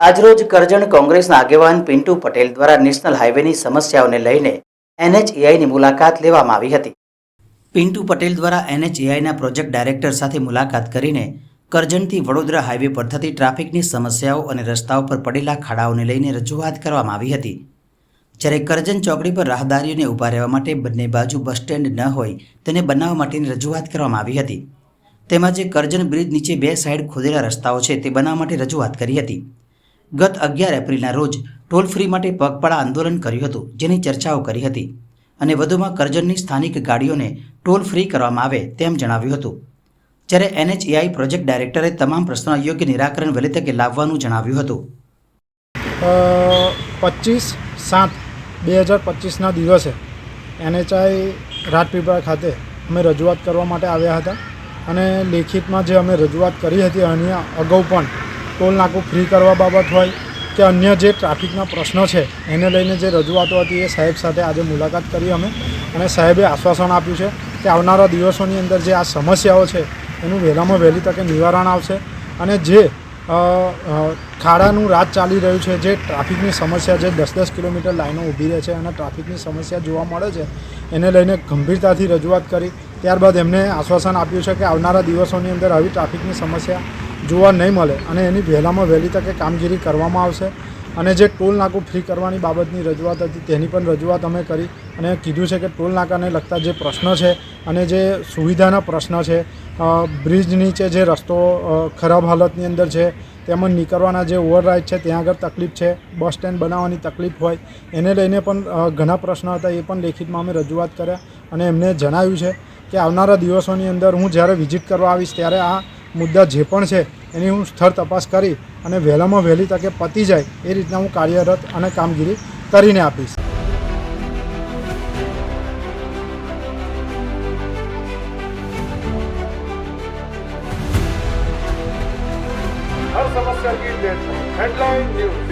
આજરોજ કરજણ કોંગ્રેસના આગેવાન પિન્ટુ પટેલ દ્વારા નેશનલ હાઈવેની સમસ્યાઓને લઈને એનએચએઆઈની મુલાકાત લેવામાં આવી હતી. પિન્ટુ પટેલ દ્વારા એનએચએઆઈના પ્રોજેક્ટ ડાયરેક્ટર સાથે મુલાકાત કરીને કરજણથી વડોદરા હાઈવે પર થતી ટ્રાફિકની સમસ્યાઓ અને રસ્તાઓ પર પડેલા ખાડાઓને લઈને રજૂઆત કરવામાં આવી હતી. જ્યારે કરજણ ચોકડી પર રાહદારીઓને ઊભા રહેવા માટે બંને બાજુ બસ સ્ટેન્ડ ન હોય તેને બનાવવા માટેની રજૂઆત કરવામાં આવી હતી. તેમજ કરજણ બ્રિજ નીચે બે સાઈડ ખોદેલા રસ્તાઓ છે તે બનાવવા માટે રજૂઆત કરી હતી. ગત અગિયાર એપ્રિલના રોજ ટોલ ફ્રી માટે પગપાળા આંદોલન કર્યું હતું, જેની ચર્ચાઓ કરી હતી અને વધુમાં કરજણની સ્થાનિક ગાડીઓને ટોલ ફ્રી કરવામાં આવે તેમ જણાવ્યું હતું. જ્યારે એનએચએઆઈ પ્રોજેક્ટ ડાયરેક્ટરે તમામ પ્રશ્નોના યોગ્ય નિરાકરણ વહેલી તકે લાવવાનું જણાવ્યું હતું. પચીસ સાત બે હજાર પચીસના દિવસે એનએચઆઈ રાજપીપળા ખાતે અમે રજૂઆત કરવા માટે આવ્યા હતા. અને લેખિતમાં જે અમે રજૂઆત કરી હતી અન્ય અગાઉ પણ, ટોલ નાકું ફ્રી કરવા બાબત હોય કે અન્ય જે ટ્રાફિકના પ્રશ્નો છે, એને લઈને જે રજૂઆતો હતી એ સાહેબ સાથે આજે મુલાકાત કરી અમે અને સાહેબે આશ્વાસન આપ્યું છે કે આવનારા દિવસોની અંદર જે આ સમસ્યાઓ છે, એનું વહેલામાં વહેલી તકે નિવારણ આવશે અને જે ખાડાનું રાજ ચાલી રહ્યું છે, જે ટ્રાફિકની સમસ્યા જે દસ દસ કિલોમીટર લાઈનો ઊભી રહે છે અને ટ્રાફિકની સમસ્યા જોવા મળે છે, એને લઈને ગંભીરતાથી રજૂઆત કરી ત્યારબાદ એમને આશ્વાસન આપ્યું છે કે આવનારા દિવસોની અંદર આવી ટ્રાફિકની સમસ્યા જોવા નહીં મળે અને એની વહેલામાં વહેલી તકે કામગીરી કરવામાં આવશે. અને જે ટોલ નાકું ફ્રી કરવાની બાબતની રજૂઆત હતી તેની પણ રજૂઆત અમે કરી અને કીધું છે કે ટોલ નાકાને લગતા જે પ્રશ્ન છે અને જે સુવિધાના પ્રશ્ન છે બ્રિજ નીચે જે રસ્તો ખરાબ હાલતની અંદર છે, તેમજ નીકળવાના જે ઓવરરાઇડ છે, ત્યાં આગળ તકલીફ છે, બસ સ્ટેન્ડ બનાવવાની તકલીફ હોય, એને લઈને પણ ઘણા પ્રશ્નો હતા, એ પણ લેખિતમાં અમે રજૂઆત કર્યા અને એમને જણાવ્યું છે કે આવનારા દિવસોની અંદર હું જ્યારે વિઝિટ કરવા આવીશ ત્યારે આ મુદ્દા જે પણ છે એની હું સ્થળ તપાસ કરી અને વહેલામાં વહેલી તકે પતી જાય એ રીતના હું કાર્યરત અને કામગીરી કરીને આપીશ. Headline news